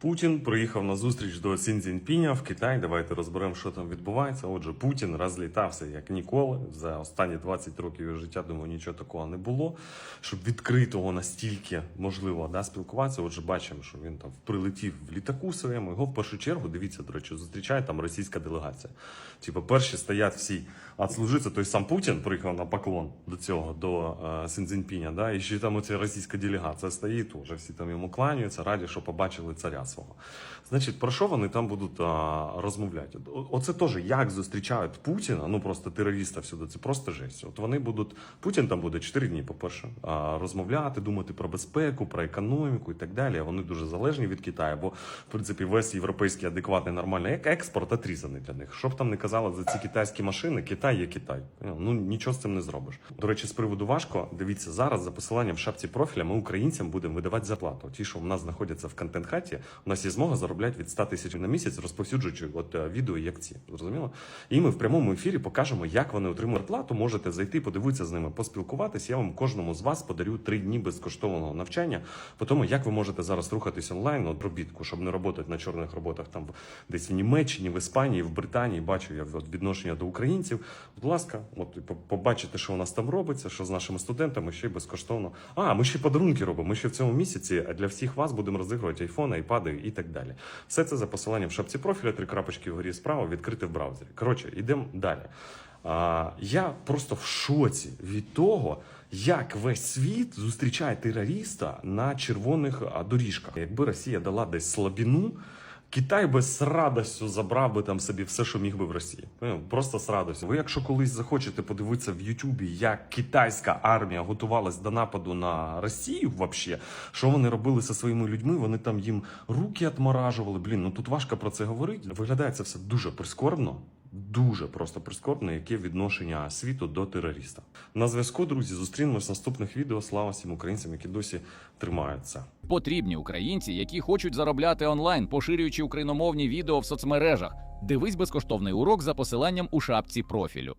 Путін приїхав на зустріч до Сін Цзіньпіня в Китай. Давайте розберемо, що там відбувається. Отже, Путін розлітався як ніколи. За останні 20 років його життя, думаю, нічого такого не було. Щоб відкритого настільки можливо да, спілкуватися. Отже, бачимо, що він там прилетів в літаку своєму. Його в першу чергу, дивіться, до речі, зустрічає там російська делегація. Типу, перші стоять всі відслужитися. Той сам Путін приїхав на поклон до цього, до е, Сін да, і ще там оця російська делегація стоїть, уже всі там йому кланяються, раді, що побачили царя свого. Значить, про що вони там будуть а, розмовляти? Оце теж як зустрічають Путіна, ну просто терориста всюди, це просто жесть. От вони будуть, Путін там буде 4 дні, по-перше, а, розмовляти, думати про безпеку, про економіку і так далі. Вони дуже залежні від Китаю, бо в принципі весь європейський адекватний нормальний експорт отрізаний для них. Що б там не казали за ці китайські машини, Китай є Китай. Ну нічого з цим не зробиш. До речі, з приводу важко. Дивіться зараз за посиланням в шапці профіля. Ми українцям будемо видавати зарплату. Ті, що у нас знаходяться в контент-хаті, у нас є змога заробляти від 100 тисяч на місяць, розповсюджуючи от е, відео, як ці. Зрозуміло? І ми в прямому ефірі покажемо, як вони отримують плату. Можете зайти, подивитися з ними, поспілкуватися. Я вам кожному з вас подарю три дні безкоштовного навчання. По тому, як ви можете зараз рухатись онлайн, от робітку, щоб не працювати на чорних роботах там десь в Німеччині, в Іспанії, в Британії. Бачу я відношення до українців. Будь ласка, от побачите, що у нас там робиться, що з нашими студентами ще й безкоштовно. А, ми ще подарунки робимо. Ми ще в цьому місяці для всіх вас будемо розігрувати айфони, айпади і так далі. Все це за посиланням в шапці профіля, три крапочки вгорі справа, відкрити в браузері. Коротше, йдемо далі. А, я просто в шоці від того, як весь світ зустрічає терориста на червоних доріжках. Якби Росія дала десь слабіну. Китай би з радістю забрав би там собі все, що міг би в Росії. Ну, Просто з радістю. Ви, якщо колись захочете подивитися в Ютубі, як китайська армія готувалась до нападу на Росію, вообще, що вони робили зі своїми людьми, вони там їм руки отморажували. Блін, ну тут важко про це говорити. Виглядає це все дуже прискорбно. Дуже просто прискорбне, яке відношення світу до терориста. На зв'язку, друзі, зустрінемось в наступних відео. Слава всім українцям, які досі тримаються. Потрібні українці, які хочуть заробляти онлайн, поширюючи україномовні відео в соцмережах. Дивись безкоштовний урок за посиланням у шапці профілю.